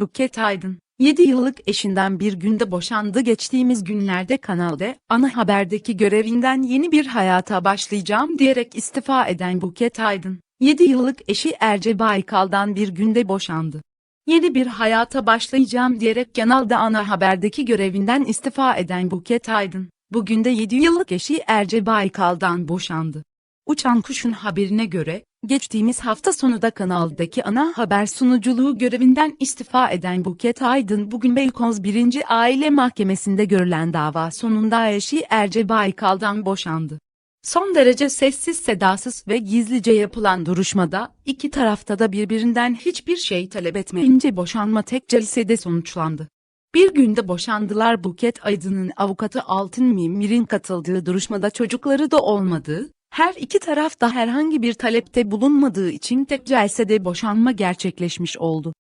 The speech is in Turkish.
Buket Aydın, 7 yıllık eşinden bir günde boşandı geçtiğimiz günlerde kanalda ana haberdeki görevinden yeni bir hayata başlayacağım diyerek istifa eden Buket Aydın, 7 yıllık eşi Erce Baykal'dan bir günde boşandı. Yeni bir hayata başlayacağım diyerek kanalda ana haberdeki görevinden istifa eden Buket Aydın, bugün de 7 yıllık eşi Erce Baykal'dan boşandı. Uçan Kuş'un haberine göre, geçtiğimiz hafta sonu da kanaldaki ana haber sunuculuğu görevinden istifa eden Buket Aydın bugün Beykoz 1. Aile Mahkemesi'nde görülen dava sonunda eşi Erce Baykal'dan boşandı. Son derece sessiz sedasız ve gizlice yapılan duruşmada, iki tarafta da birbirinden hiçbir şey talep etmeyince boşanma tek celsede sonuçlandı. Bir günde boşandılar Buket Aydın'ın avukatı Altın Mimir'in katıldığı duruşmada çocukları da olmadığı, her iki taraf da herhangi bir talepte bulunmadığı için tek celsede boşanma gerçekleşmiş oldu.